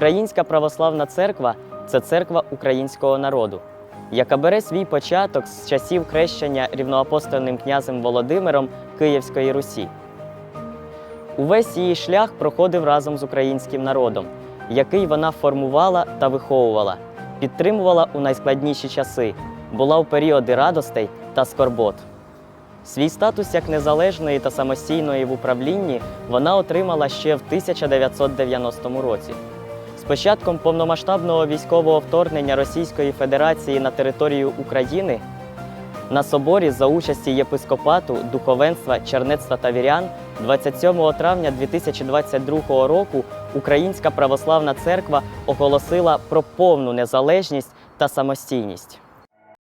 Українська православна церква це церква українського народу, яка бере свій початок з часів хрещення рівноапостольним князем Володимиром Київської Русі. Увесь її шлях проходив разом з українським народом, який вона формувала та виховувала, підтримувала у найскладніші часи, була у періоди радостей та скорбот. Свій статус як незалежної та самостійної в управлінні вона отримала ще в 1990 році. Початком повномасштабного військового вторгнення Російської Федерації на територію України на соборі за участі єпископату, духовенства, чернецтва та вірян 27 травня 2022 року Українська православна церква оголосила про повну незалежність та самостійність.